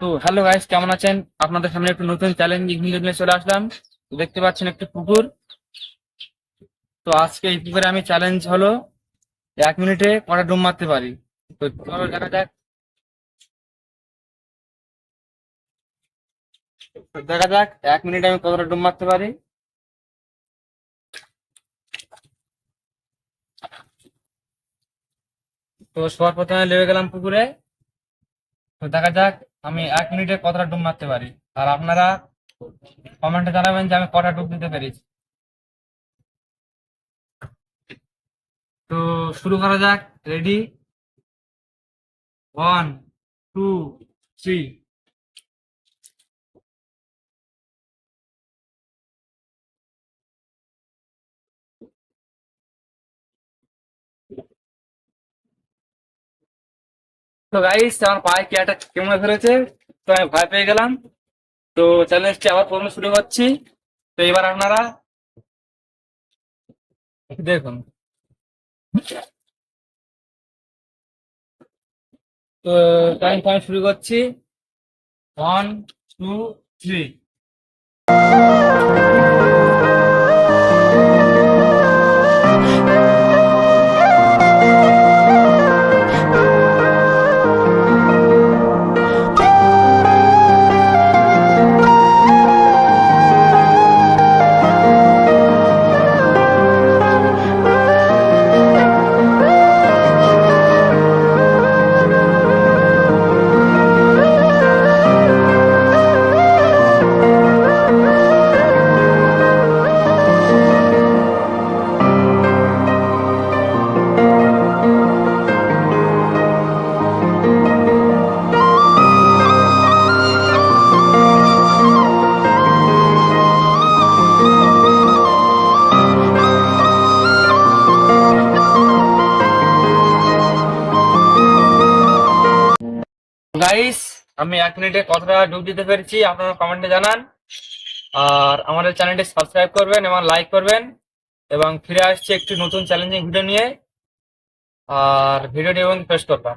তো hello guys, কেমন আছেন? আপনাদের সামনে একটু নতুন চ্যালেঞ্জিং ভিডিও নিয়ে চলে আসলাম। দেখতে পাচ্ছেন একটি পুকুর। তো আজকে এই পুকুরে আমি চ্যালেঞ্জ হলো এক মিনিটে কটা ডুম মারতে পারি। তো চলো দেখা যাক। দেখা যাক, এক মিনিটে আমি কতটা ডুম মারতে পারি। তো সবার প্রথমে লেগে গেলাম পুকুরে। তো দেখা যাক, আমি এক মিনিটে কতটা ডুব মারতে পারি। আর আপনারা কমেন্টে জানাবেন যে আমি কটা ডুব দিতে পেরেছি। তো শুরু করা যাক রেডি ওয়ান টু থ্রি তো গাইস আমার পায়ে কি একটা কেমন ধরেছে, তো আমি ভয় পেয়ে গেলাম। তো চ্যালেঞ্জটি আবার প্রথমে শুরু করছি। তো এবার আপনারা দেখুন। তো টাইম পয়েন্ট শুরু করছি। ওয়ান টু থ্রি গাইস আমি এক মিনিটে কতটা ডুব দিতে পেরেছি, আপনারা কমেন্টে জানান। আর আমাদের চ্যানেলটি সাবস্ক্রাইব করবেন এবং লাইক করবেন। এবং ফিরে আসছি একটি নতুন চ্যালেঞ্জিং ভিডিও নিয়ে। আর ভিডিওটি এবং পেস্ট করবেন